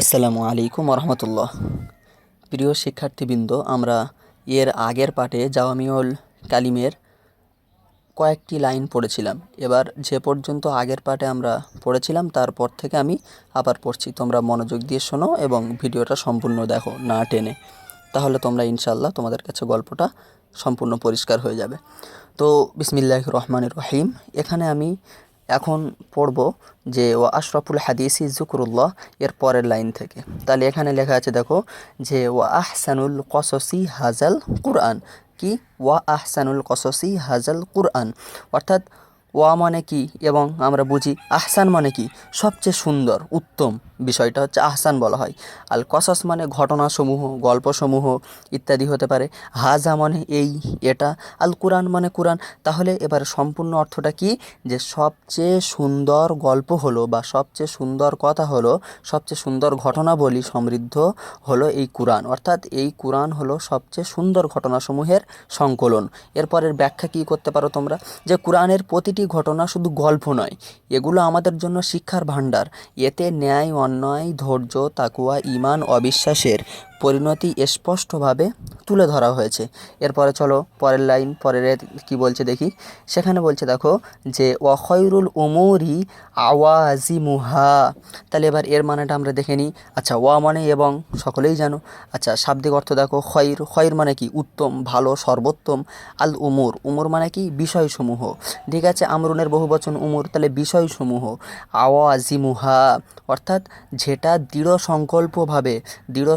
আসসালামু আলাইকুম রহমতুল্লাহ প্রিয় শিক্ষার্থীবৃন্দ, আমরা এর আগের পাঠে জাওয়ামিউল কালিমের কয়েকটি লাইন পড়েছিলাম। এবার যে পর্যন্ত আগের পাঠে আমরা পড়েছিলাম, তারপর থেকে আমি আবার পড়ছি। তোমরা মনোযোগ দিয়ে শোনো এবং ভিডিওটা সম্পূর্ণ দেখো না টেনে। তাহলে তোমরা ইনশাল্লাহ তোমাদের কাছে গল্পটা সম্পূর্ণ পরিষ্কার হয়ে যাবে। তো বিসমিল্লাহ রহমানুর রহিম। এখানে আমি এখন পড়ব যে ও আশরাফুল হাদিসি জুকরুল্লাহ এর পরের লাইন থেকে। তাহলে এখানে লেখা আছে, দেখো, যে ও আহসানুল কসসি হাজাল কুরআন। কি? ওয়া আহসানুল কসসি হাজাল কুরআন। অর্থাৎ ওয়া মানে কি এবং আমরা বুঝি আহসান মানে কি? সবচেয়ে সুন্দর, উত্তম বিষয়টা হচ্ছে আহসান বলা হয়। আল কসাস মানে ঘটনাসমূহ, গল্পসমূহ ইত্যাদি হতে পারে। হাজা মানে এই, এটা। আল কোরআন মানে কোরআন। তাহলে এবার সম্পূর্ণ অর্থটা কি? যে সবচেয়ে সুন্দর গল্প হলো বা সবচেয়ে সুন্দর কথা হলো, সবচেয়ে সুন্দর ঘটনা বলি সমৃদ্ধ হলো এই কোরআন। অর্থাৎ এই কোরআন হলো সবচেয়ে সুন্দর ঘটনাসমূহের সংকলন। এরপরের ব্যাখ্যা কি করতে পারো তোমরা? যে কোরআনের প্রতিটি ঘটনা শুধু গল্প নয়, এগুলো আমাদের জন্য শিক্ষার ভাণ্ডার। এতে ন্যায়, অন্যায়, ধৈর্য, তাকুয়া, ইমান, অবিশ্বাসের পরিণতি স্পষ্টভাবে তুলে ধরা হয়েছে। এরপরে চলো পরের লাইন, পরের কি বলছে দেখি। সেখানে বলছে দেখো যে ওয়াখয়রুল উমুরি আওয়াজি মুহা তাহলে এবার এর মানেটা আমরা দেখে নিই। আচ্ছা ওয়া মানে এবং সকলেই জানো। আচ্ছা শাব্দিক অর্থ দেখো, খয়র। খয়র মানে কি? উত্তম, ভালো, সর্বোত্তম। আল উমুর। উমর মানে কি? বিষয়সমূহ। ঠিক আছে, আমরুনের বহু বহুবচন উমর, তাহলে বিষয়সমূহ। আওয়াজি মুহা অর্থাৎ যেটা দৃঢ় সংকল্পভাবে দৃঢ়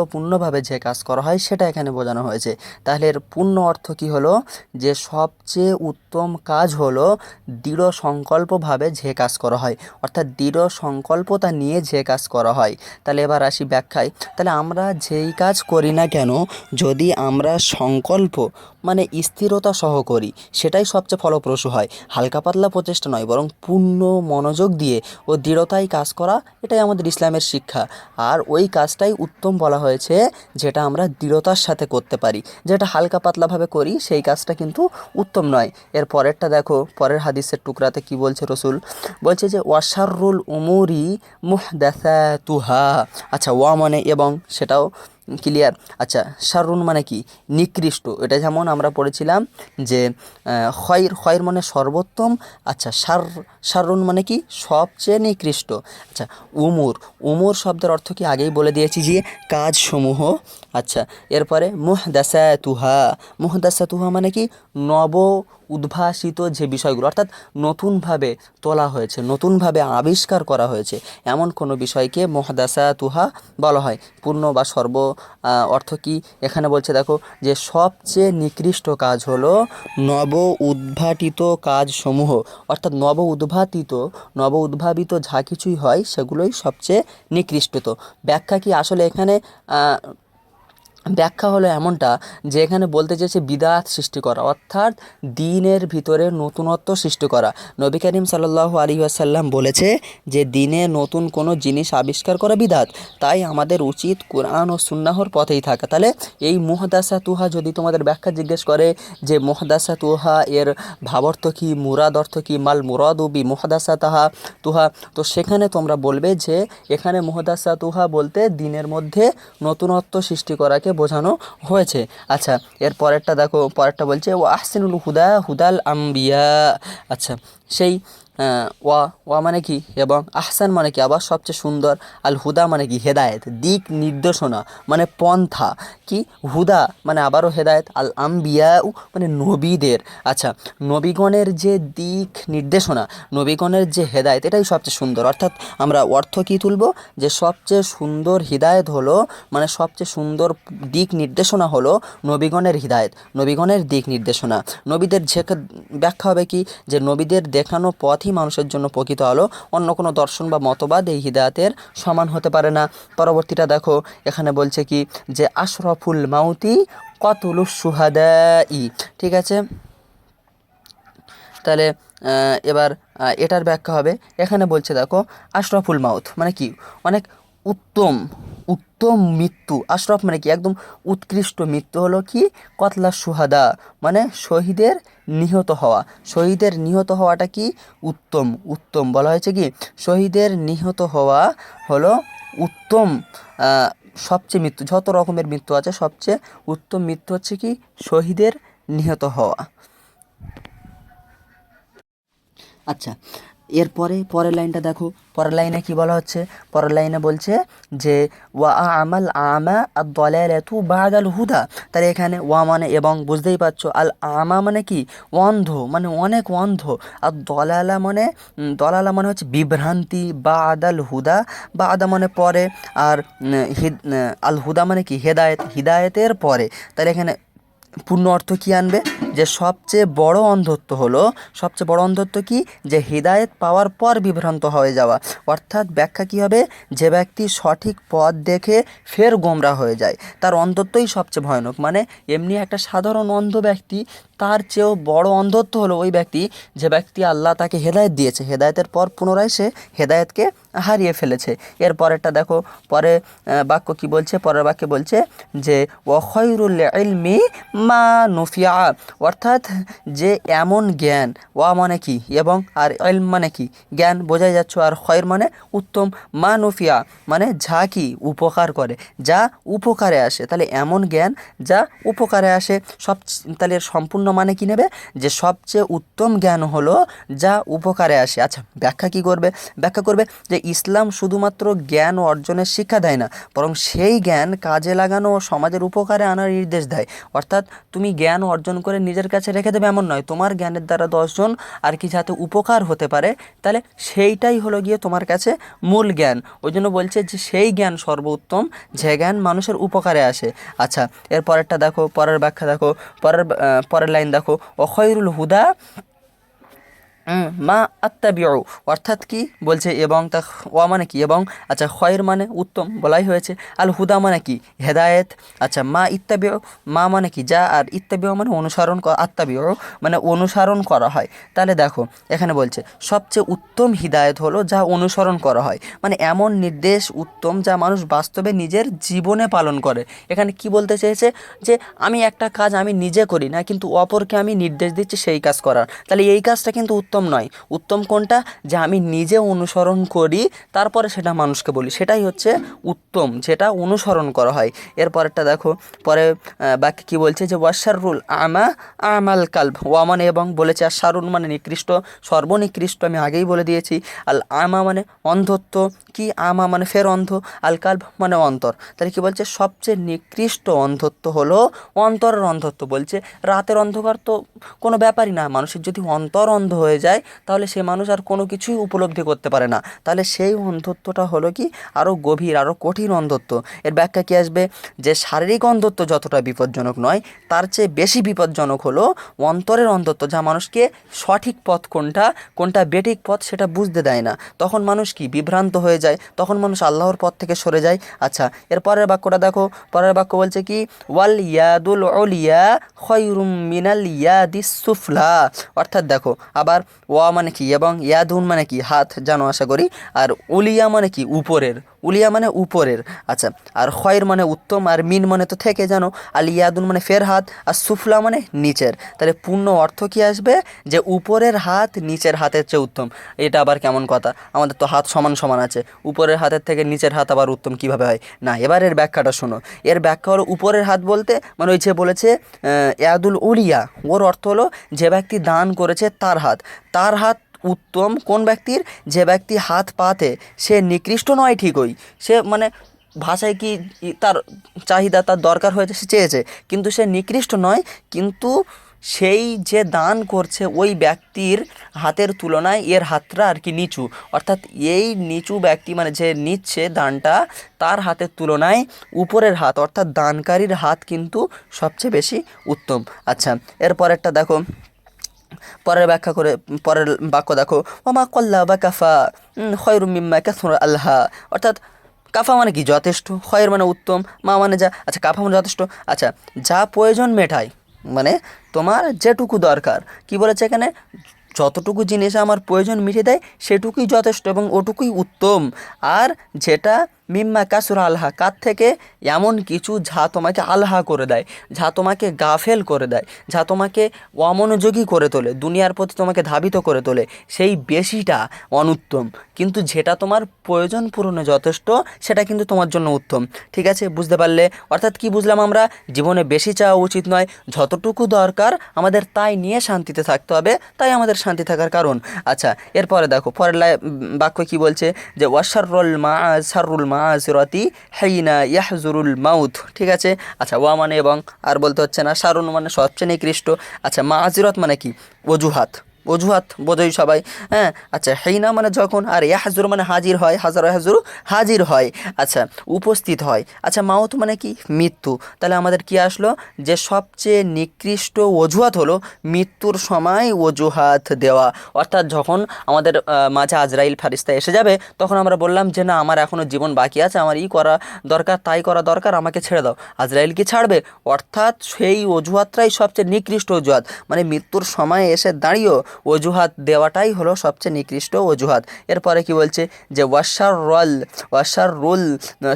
সংকল্পপূর্ণভাবে যে কাজ করা হয় সেটা এখানে বোঝানো হয়েছে। তাহলে এর পূর্ণ অর্থ কি হলো? যে সবচেয়ে উত্তম কাজ হলো দৃঢ় সংকল্পভাবে যে কাজ করা হয়। অর্থাৎ দৃঢ় সংকল্পতা নিয়ে যে কাজ করা হয়। তাহলে এবার আসি ব্যাখ্যায়। তাহলে আমরা যেই কাজ করি না কেন, যদি আমরা সংকল্প মানে স্থিরতা সহ করি সেটাই সবচেয়ে ফলপ্রসূ হয়। হালকা পাতলা প্রচেষ্টা নয়, বরং পূর্ণ মনোযোগ দিয়ে ও দৃঢ়তায় কাজ করা, এটাই আমাদের ইসলামের শিক্ষা। আর ওই কাজটাই উত্তম বলা হয়েছে, যেটা আমরা দৃঢ়তার সাথে করতে পারি। যেটা হালকা পাতলাভাবে করি, সেই কাজটা কিন্তু উত্তম নয়। এর পরেরটা দেখো, পরের হাদিসের টুকরাতে কি বলছে রসুল? বলছে যে, ওয়াশারুল উমুরি মুহ তুহা আচ্ছা ওয়া মানে এবং সেটাও ক্লিয়ার আচ্ছা শারুন মানে কি? নিকৃষ্ট। এটা যেমন আমরা পড়েছিলাম যে খয়ের খয়ের মানে সর্বোত্তম। আচ্ছা সার শারুন মানে কি? সবচেয়ে নিকৃষ্ট। আচ্ছা উমুর। উমুর শব্দের অর্থ কি? আগেই বলে দিয়েছি যে, কাজসমূহ। আচ্ছা এরপরে মুহদাসা তুহা মুহদাসা তুহা মানে কি? নব উদ্ভাসিত যে বিষয়গুলো, অর্থাৎ নতুনভাবে তোলা হয়েছে, নতুনভাবে আবিষ্কার করা হয়েছে, এমন কোনো বিষয়কে মহাদাসা তুহা বলা হয়। পূর্ণ বা সর্ব অর্থ কি? এখানে বলছে, দেখো, যে সবচেয়ে নিকৃষ্ট কাজ হলো নব উদ্ভাটিত কাজসমূহ, অর্থাৎ নব উদ্ভাতিত, নব উদ্ভাবিত যা কিছুই হয় সেগুলোই সবচেয়ে নিকৃষ্টত ব্যাখ্যা কি আসলে এখানে ব্যাখ্যা হলো এমনটা যে এখানে বলতে চেয়েছে বিদাত সৃষ্টি করা, অর্থাৎ দিনের ভিতরে নতুনত্ব সৃষ্টি করা। নবী করিম সাল্লাহ আলী আসাল্লাম বলেছে যে দিনে নতুন কোনো জিনিস আবিষ্কার করা বিদাত, তাই আমাদের উচিত কোরআন ও সুন্নাহর পথেই থাকা। তাহলে এই মোহদাসা তুহা যদি তোমাদের ব্যাখ্যা জিজ্ঞেস করে যে মোহদাসা তুহা এর ভাবার্থ কী, মুরাদ অর্থ কী, মাল মুরাদ উবি মোহদাসা তাহা তুহা তো সেখানে তোমরা বলবে যে এখানে মোহদাসা তুহা বলতে দিনের মধ্যে নতুনত্ব সৃষ্টি করাকে বোঝানো হয়েছে। আচ্ছা এর পরেরটা দেখো, পরেরটা বলছে ও আহসিনুল হুদা হুদাল আম্বিয়া। আচ্ছা সেই ওয়া ওয়া মানে কি? এবং আহসান মানে কি? আবার সবচেয়ে সুন্দর আল হুদা মানে কি? হেদায়েত, দিক নির্দেশনা মানে পন্থা। কি? হুদা মানে আবারও হেদায়েত। আল আম্বিয়া মানে নবীদের। আচ্ছা নবীগণের যে দিক নির্দেশনা, নবীগণের যে হেদায়েত, এটাই সবচেয়ে সুন্দর। অর্থাৎ আমরা অর্থ কী তুলব? যে সবচেয়ে সুন্দর হৃদায়ত হলো মানে সবচেয়ে সুন্দর দিক নির্দেশনা হলো নবীগণের হৃদায়ত, নবীগণের দিক নির্দেশনা। নবীদের ব্যাখ্যা হবে কি? যে নবীদের দেখানো পথই মানুষের জন্য প্রকৃত আলো, অন্য কোনো দর্শন বা মতবাদ এই হৃদায়তের সমান হতে পারে না। পরবর্তীটা দেখো, এখানে বলছে কি যে, আশরফুল মাউতি কতুলু সুহাদা ই ঠিক আছে? তাহলে এবার এটার ব্যাখ্যা হবে। এখানে বলছে দেখো, আশরফুল মাউথ মানে কি? অনেক উত্তম উত্তম মৃত্যু, আশরফ মানে কি? একদম উৎকৃষ্ট মৃত্যু হলো কি? কতলা সুহাদা মানে শহীদের নিহত হওয়া। শহীদের নিহত হওয়াটা কি? উত্তম উত্তম বলা হয়েছে কি? শহীদের নিহত হওয়া হলো উত্তম সবচেয়ে মৃত্যু, যত রকমের মৃত্যু আছে, সবচেয়ে উত্তম মৃত্যু হচ্ছে কি? শহীদের নিহত হওয়া। আচ্ছা এরপরে পরের লাইনটা দেখো। পরের লাইনে কি বলা হচ্ছে? পরের লাইনে বলছে যে, ওয়া আমাল আমা আর দলালাতু বাদাল হুদা। তাহলে এখানে ওয়া মানে এবং বুঝতেই পারছ, আল আমা মানে কি? অন্ধ মানে অনেক অন্ধ। আর দলালা মানে দলালা মানে হচ্ছে বিভ্রান্তি বা আদাল হুদা। বা আদা মানে পরে, আর আল হুদা মানে কি? হেদায়েত, হিদায়েতের পরে। তাহলে এখানে পূর্ণ অর্থ কী আনবে? যে সবচেয়ে বড় অন্ধত্ব হলো, সবচেয়ে বড় অন্ধত্ব কি? যে হৃদায়ত পাওয়ার পর বিভ্রান্ত হয়ে যাওয়া। অর্থাৎ ব্যাখ্যা কী হবে? যে ব্যক্তি সঠিক পথ দেখে ফের গোমরা হয়ে যায়। তার অন্ধত্বই সবচেয়ে ভয়ানক। মানে এমনি একটা সাধারণ অন্ধ ব্যক্তি তার চেয়েও বড় অন্ধত্ব হলো ওই ব্যক্তি যে ব্যক্তি আল্লাহ তাকে হেদায়েত দিয়েছে। হেদায়তের পর পুনরায় সে হেদায়েতকে হারিয়ে ফেলেছে। এর পরেরটা দেখো, পরে বাক্য কি বলছে? পরের বাক্যে বলছে যে ওয়াখয়রুল ইলমি মা নফিয়া। অর্থাৎ যে এমন জ্ঞান, ওয়া মানে কি এবং আর ইলম মানে কি? জ্ঞান বোঝাই যাচ্ছ, আর খয়ের মানে উত্তম। মা নফিয়া মানে যা কি উপকার করে, যা উপকারে আসে। তাহলে এমন জ্ঞান যা উপকারে আসে। সব, তাহলে সম্পূর্ণ মানে কি নেবে? যে সবচেয়ে উত্তম জ্ঞান হলো যা উপকারে আসে। আচ্ছা ব্যাখ্যা কি করবে? ব্যাখ্যা করবে যে ইসলাম শুধুমাত্র জ্ঞান অর্জনের শিক্ষা দেয় না, বরং সেই জ্ঞান কাজে লাগানো ও সমাজের উপকারে আনার নির্দেশ দেয়। অর্থাৎ তুমি জ্ঞান অর্জন করে নিজের কাছে রেখে দেবে এমন নয়, তোমার জ্ঞানের দ্বারা দশজন আর কি যাতে উপকার হতে পারে, তাহলে সেইটাই হলো গিয়ে তোমার কাছে মূল জ্ঞান। ওই জন্য বলছে যে সেই জ্ঞান সর্বোত্তম, যে জ্ঞান মানুষের উপকারে আসে। আচ্ছা এর পরেরটা দেখো, পরের ব্যাখ্যা দেখো, পরের পরের লাইন দেখো অখয়রুল হুদা মা আত্মা আত্মাবিউ অর্থাৎ কি? বলছে, এবং তা ওয়া মানে কি? এবং আচ্ছা খয়ের মানে উত্তম বলাই হয়েছে। আল হুদা মানে কি? হেদায়েত। আচ্ছা মা ইত্তাবিউ, মা মানে কি? যা আর ইত্তাবিউ মানে অনুসরণ করা আত্মাবিউ মানে অনুসরণ করা হয়। তাহলে দেখো, এখানে বলছে, সবচেয়ে উত্তম হিদায়ত হলো যা অনুসরণ করা হয়। মানে এমন নির্দেশ উত্তম যা মানুষ বাস্তবে নিজের জীবনে পালন করে। এখানে কি বলতে চেয়েছে? যে, আমি একটা কাজ আমি নিজে করি না, কিন্তু অপরকে আমি নির্দেশ দিচ্ছি সেই কাজ করার। তাহলে এই কাজটা কিন্তু উত্তম নয়। উত্তম কোনটা? যে আমি নিজে অনুসরণ করি, তারপরে সেটা মানুষকে বলি। সেটাই হচ্ছে উত্তম, যেটা অনুসরণ করা হয়। এরপরেরটা দেখো, পরে বাক্যে কি বলছে যে ওয়াশারুল আমা আমাল কাল্ব। ওয়া মানে এবং বলেছে, আর সারুন মানে নিকৃষ্ট, সর্বনিকৃষ্ট। আমি আগেই বলে দিয়েছি। আল আমা মানে অন্ধত্ব, কি আমা মানে ফের অন্ধ, আল কাল্ব মানে অন্তর। তাহলে কি বলছে? সবচেয়ে নিকৃষ্ট অন্ধত্ব হলো অন্তরের অন্ধত্ব। বলছে, রাতের অন্ধকার তো কোনো ব্যাপারই না। মানুষের যদি অন্তর অন্ধ হয়ে যায় তাহলে সে মানুষ আর কোনো কিছুই উপলব্ধি করতে পারে না। তাহলে সেই অন্ধত্বটা হলো কি? আরও গভীর আরও কঠিন অন্ধত্ব। এর ব্যাখ্যা কি আসবে? যে শারীরিক অন্ধত্ব যতটা বিপজ্জনক নয়, তার চেয়ে বেশি বিপজ্জনক হলো অন্তরের অন্ধত্ব, যা মানুষকে সঠিক পথ কোনটা কোনটা বেটিক পথ সেটা বুঝতে দেয় না। তখন মানুষ কি? বিভ্রান্ত হয়ে যায়। তখন মানুষ আল্লাহর পথ থেকে সরে যায়। আচ্ছা এর পরের বাক্যটা দেখো। পরের বাক্য বলছে কি? ওয়াল ইয়াদুল অলিয়া খয়রুম মিনাল ইয়াদিস সুফলা। অর্থাৎ দেখো, আবার ওয়া মানে কি? এবং ইয়াদুন মানে কি? হাত, জানো, আশা করি। আর উলিয়া মানে কি? উপরের। উলিয়া মানে উপরের। আচ্ছা আর খয়ের মানে উত্তম, আর মিন মানে তো থেকে জানো। আল ইয়াদুন মানে ফের হাত, আর সুফলা মানে নিচের। তাহলে পূর্ণ অর্থ কি আসবে? যে উপরের হাত নিচের হাতের চেয়ে উত্তম। এটা আবার কেমন কথা? আমাদের তো হাত সমান সমান আছে। উপরের হাতের থেকে নিচের হাত আবার উত্তম কীভাবে হয়? না এবার এর ব্যাখ্যাটা শোনো। এর ব্যাখ্যা হলো উপরের হাত বলতে মানে ওই যে বলেছে ইয়াদুল উলিয়া। ওর অর্থ হলো যে ব্যক্তি দান করেছে তার হাত। তার হাত উত্তম কোন ব্যক্তির? যে ব্যক্তি হাত পাতে, সে নিকৃষ্ট নয় ঠিকই। সে মানে ভাষায় কি তার চাহিদা, তার দরকার হয়েছে সে চেয়েছে। কিন্তু সে নিকৃষ্ট নয়, কিন্তু সেই যে দান করছে ওই ব্যক্তির হাতের তুলনায় এর হাতটা আর কি নিচু। অর্থাৎ এই নিচু ব্যক্তি মানে যে নিচ্ছে দানটা, তার হাতের তুলনায় উপরের হাত, অর্থাৎ দানকারীর হাত কিন্তু সবচেয়ে বেশি উত্তম। আচ্ছা এরপরেরটা দেখো। পরের ব্যাখ্যা করে, পরের বাক্য দেখো, ওমা কল্লা বা কাফা খয়রুম মিম্মা কাসুর আল্লাহ অর্থাৎ কাফা মানে কি? যথেষ্ট। খয়ের মানে উত্তম, মা মানে যা আচ্ছা কাফা মানে যথেষ্ট। আচ্ছা যা প্রয়োজন মেটায় মানে তোমার যেটুকু দরকার। কি বলেছে এখানে? যতটুকু জিনিস আমার প্রয়োজন মিটিয়ে দেয়, সেটুকুই যথেষ্ট এবং ওটুকুই উত্তম। আর যেটা মিম্মা কাসুর আলহা, কার থেকে? এমন কিছু যা তোমাকে আলহা করে দেয়, যা তোমাকে গাফেল করে দেয়, যা তোমাকে অমনোযোগী করে তোলে, দুনিয়ার প্রতি তোমাকে ধাবিত করে তোলে। সেই বেশিটা অনুত্তম। কিন্তু যেটা তোমার প্রয়োজন পূরণে যথেষ্ট, সেটা কিন্তু তোমার জন্য উত্তম। ঠিক আছে? বুঝতে পারলে? অর্থাৎ কি বুঝলাম আমরা? জীবনে বেশি চাওয়া উচিত নয়। যতটুকু দরকার, আমাদের তাই নিয়ে শান্তিতে থাকতে হবে, তাই আমাদের শান্তি থাকার কারণ। আচ্ছা এরপরে দেখো, পরের বাক্য কি বলছে? যে ওয়াশারুল মা সারুল মা সিরতি হাইনা ইয়াহজুরুল মাউথ ঠিক আছে? আচ্ছা ওয়া মানে এবং আর বলতে হচ্ছে না সারুন মানে সবচেয়ে নিকৃষ্ট। আচ্ছা মা আজিরত মানে কি? অজুহাত। অজুহাত বোঝোই সবাই হ্যাঁ? আচ্ছা হেইনা মানে যখন, আর ইয়াহাজুর মানে হাজির হয়, হাজার হাজুর হাজির হয় আচ্ছা উপস্থিত হয়। আচ্ছা মাউত মানে কি? মৃত্যু। তাহলে আমাদের কি আসলো? যে সবচেয়ে নিকৃষ্ট অজুহাত হলো মৃত্যুর সময় অজুহাত দেওয়া। অর্থাৎ যখন আমাদের মাঝে আজরাইল ফারিস্তা এসে যাবে, তখন আমরা বললাম যে, না, আমার এখনও জীবন বাকি আছে, আমার ই করা দরকার, তাই করা দরকার, আমাকে ছেড়ে দাও। আজরাইল কি ছাড়বে? অর্থাৎ সেই অজুহাতটাই সবচেয়ে নিকৃষ্ট অজুহাত। মানে মৃত্যুর সময় এসে দাঁড়িয়েও অজুহাত দেওয়াটাই হলো সবচেয়ে নিকৃষ্ট অজুহাত। এরপরে কি বলছে? যে ওয়াশার রল ওয়াশার রুল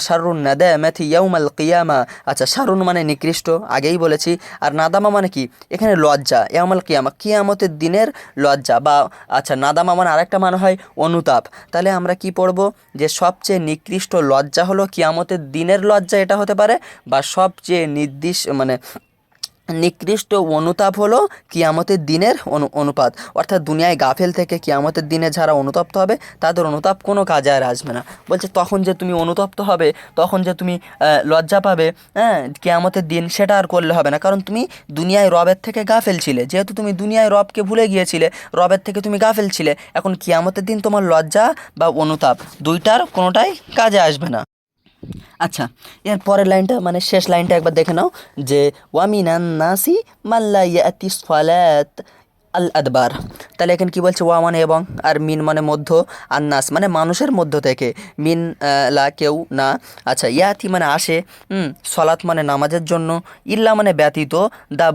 শারুন নাদা ম্যাথি ইয়াউমাল কিয়ামা। আচ্ছা শারুন মানে নিকৃষ্ট, আগেই বলেছি। আর নাদামা মানে কি? এখানে লজ্জা, ইয়াউমাল কিয়ামা, কিয়ামতের দিনের লজ্জা বা আচ্ছা নাদামা মানে আরেকটা মানে হয় অনুতাপ। তাহলে আমরা কি পড়ব? যে সবচেয়ে নিকৃষ্ট লজ্জা হলো কিয়ামতের দিনের লজ্জা, এটা হতে পারে, বা সবচেয়ে নির্দিষ্ট মানে নিকৃষ্ট অনুতাপ হলো কিয়ামতের দিনের অনু, অনুপাত। অর্থাৎ দুনিয়ায় গাফেল থেকে কিয়ামতের দিনে যারা অনুতপ্ত হবে, তাদের অনুতাপ কোনো কাজে আর আসবে না। বলছে, তখন যে তুমি অনুতপ্ত হবে, তখন যে তুমি লজ্জা পাবে হ্যাঁ কিয়ামতের দিন সেটা আর করলে হবে না। কারণ তুমি দুনিয়ায় রবের থেকে গাফেল ছিলে। যেহেতু তুমি দুনিয়ায় রবকে ভুলে গিয়েছিলে, রবের থেকে তুমি গাফেল ছিলে। এখন কিয়ামতের দিন তোমার লজ্জা বা অনুতাপ দুইটার কোনোটাই কাজে আসবে না। আচ্ছা এর পরের লাইনটা মানে শেষ লাইনটা একবার দেখে নাও, যে ওয়ামিনান নাসি মাল্লা ইয়াতি সালাত। আল আদবার তাহলে এখানে কি বলছে? ওয়া মানে এবং, আর মিন মানে মধ্য আর নাস মানে মানুষের মধ্য থেকে। মিন লা কেউ না। আচ্ছা ইয়াতি মানে আসে সলাৎ মানে নামাজের জন্য, ইল্লা মানে ব্যতীত, দা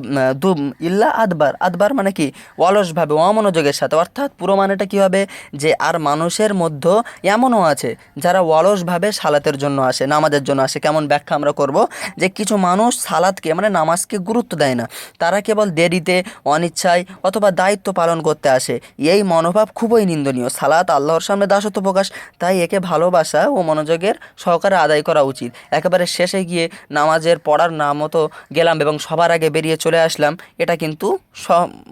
দু ইল্লা আদবার। আদবার মানে কি? অলসভাবে, অমনোযোগের সাথে। অর্থাৎ পুরো মানেটা কী হবে? যে আর মানুষের মধ্য এমনও আছে, যারা অলসভাবে সালাতের জন্য আসে, নামাজের জন্য আসে। কেমন ব্যাখ্যা আমরা করব? যে কিছু মানুষ সালাদকে মানে নামাজকে গুরুত্ব দেয় না। তারা কেবল দেরিতে, অনিচ্ছায় অথবা দায়িত্ব পালন করতে আসে। এই মনোভাব খুবই নিন্দনীয়। সালাত আল্লাহর সামনে দাসত্ব প্রকাশ, তাই একে ভালোবাসা ও মনোযোগের সহকারে আদায় করা উচিত। একেবারে শেষে গিয়ে নামাজের পড়ার নাম মতো গেলাম এবং সবার আগে বেরিয়ে চলে আসলাম, এটা কিন্তু স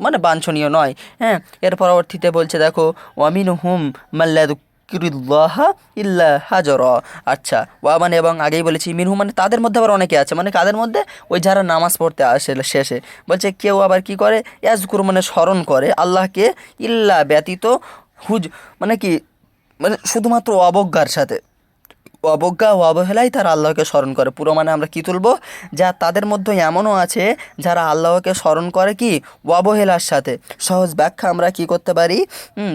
মানে বাঞ্ছনীয় নয়। হ্যাঁ এর পরবর্তীতে বলছে, দেখো অমিন হুম মাল্লাদু কিরুল্লাহ ইল্লা হাজর। আচ্ছা ওয়া মানে এবং আগেই বলেছি, মিনহু মানে তাদের মধ্যে আবার অনেকে আছে মানে কাদের মধ্যে? ওই যারা নামাজ পড়তে আসে শেষে। বলছে, কেউ আবার কি করে? ইয়াজকুর মানে স্মরণ করে, আল্লাহকে ইল্লা ব্যতীত হুজ মানে কি? মানে শুধুমাত্র অবজ্ঞার সাথে। অবজ্ঞা ও অবহেলাই তারা আল্লাহকে স্মরণ করে। পুরো মানে আমরা কি তুলবো? যা তাদের মধ্যে এমনও আছে, যারা আল্লাহকে স্মরণ করে কি? অবহেলার সাথে। সহজ ব্যাখ্যা আমরা কি করতে পারি?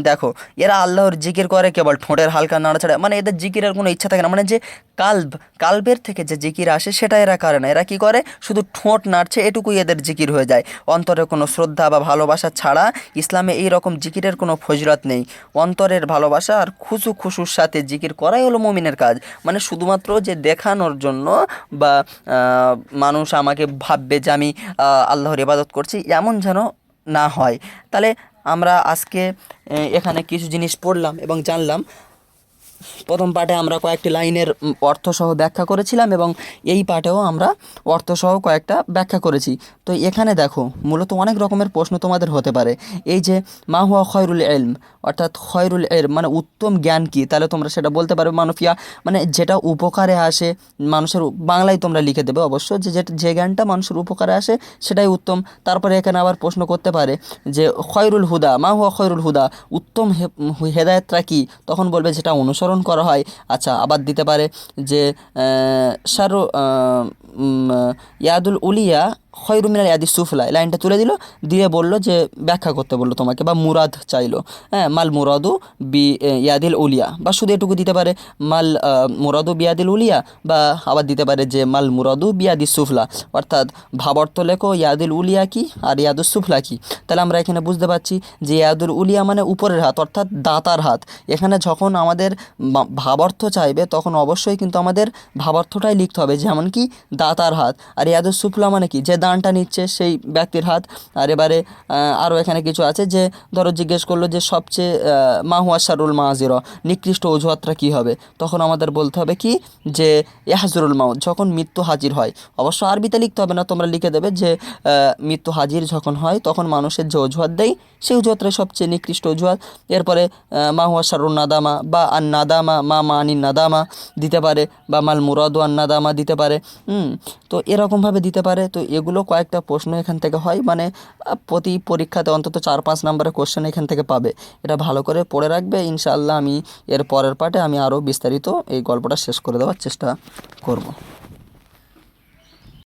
দেখো, এরা আল্লাহর জিকির করে কেবল ঠোঁটের হালকা নাড়াচাড়া মানে এদের জিকিরের কোনো ইচ্ছা থাকে না মানে যে কাল্ব, কাল্বের থেকে যে জিকির আসে সেটা এরা করে না। এরা কি করে? শুধু ঠোঁট নাড়ছে, এটুকুই এদের জিকির হয়ে যায়। অন্তরে কোনো শ্রদ্ধা বা ভালোবাসা ছাড়া ইসলামে এই রকম জিকিরের কোনো ফজরত নেই। অন্তরের ভালোবাসা আর খুশু খুশুর সাথে জিকির করাই হলো মুমিনের কাজ। মানে শুধুমাত্র যে দেখানোর জন্য বা মানুষ আমাকে ভাববে যে আমি আল্লাহর ইবাদত করছি, এমন যেন না হয়। তাহলে আমরা আজকে এখানে কিছু জিনিস পড়লাম এবং জানলাম প্রথম পাঠে আমরা কয়েকটি লাইনের অর্থসহ ব্যাখ্যা করেছিলাম এবং এই পাঠেও আমরা অর্থসহ কয়েকটা ব্যাখ্যা করেছি। তো এখানে দেখো, মূলত অনেক রকমের প্রশ্ন তোমাদের হতে পারে। এই যে, মা হুয়া খয়রুল এলম অর্থাৎ খয়রুল এর মানে উত্তম জ্ঞান কি? তাহলে তোমরা সেটা বলতে পারবে মানফিয়া। মানে যেটা উপকারে আসে, মানুষের বাংলায় তোমরা লিখে দেবে অবশ্য যে যে জ্ঞানটা মানুষের উপকারে আসে সেটাই উত্তম। তারপরে এখানে আবার প্রশ্ন করতে পারে যে, খয়রুল হুদা, মা হুয়া খয়রুল হুদা, উত্তম হেদায়তটা কি? তখন বলবে যেটা অনুসরণ করা হয়। আচ্ছা আবার দিতে পারে যে শারু ইয়াদুল উলিয়া খয়রু মিনাল ইয়াদি সুফলা লাইনটা তুলে দিল, দিয়ে বলল যে, ব্যাখ্যা করতে বলল তোমাকে, বা মুরাদ চাইলো। হ্যাঁ মাল মুরাদু বি ইয়াদিল উলিয়া, বা শুধু এটুকু দিতে পারে, মাল মুরাদু বিয়াদিল উলিয়া, বা আবার দিতে পারে যে, মাল মুরাদু বিয়াদি সুফলা। অর্থাৎ, ভাবার্থ লেখো, ইয়াদুল উলিয়া কি, আর ইয়াদুল সুফলা কি। তাহলে আমরা এখানে বুঝতে পারছি যে, ইয়াদুল উলিয়া মানে উপরের হাত, অর্থাৎ দাতার হাত। এখানে যখন আমাদের ভাবার্থ চাইবে, তখন অবশ্যই কিন্তু আমাদের ভাবার্থটাই লিখতে হবে। যেমন কি দাতার হাত। আর ইয়াদুল সুফলা মানে কি? যে দানটা নিচ্ছে সেই ব্যক্তির হাত। আর এবারে আরও এখানে কিছু আছে যে, ধরো জিজ্ঞেস করল যে সবচেয়ে মাহুয়া শারুল মাহাজির, নিকৃষ্ট অজুহাতটা কী হবে? তখন আমাদের বলতে হবে কি? যে, ইয়াহাজুরুল মাউদ যখন মৃত্যু হাজির হয়। অবশ্য আরবিতে লিখতে হবে না, তোমরা লিখে দেবে যে মৃত্যু হাজির যখন হয়, তখন মানুষের যে অজুহাত দেয়, সেই অজুহাতটাই সবচেয়ে নিকৃষ্ট অজুহাত। এরপরে মাহুয়া শারুল নাদামা বা আন নাদামা মা মা আনি নাদামা দিতে পারে, বা মাল মুরাদু আন নাদামা দিতে পারে। হুম তো এরকমভাবে দিতে পারে। তো এগুলো কয়েকটা প্রশ্ন এখান থেকে হয়। মানে প্রতি পরীক্ষাতে অন্তত চার, পাঁচ নম্বরের কোশ্চেন এখান থেকে পাবে। এটা ভালো করে পড়ে রাখবে। ইনশাআল্লাহ আমি এর পরের পার্টে আমি আরও বিস্তারিত এই গল্পটা শেষ করে দেওয়ার চেষ্টা করব।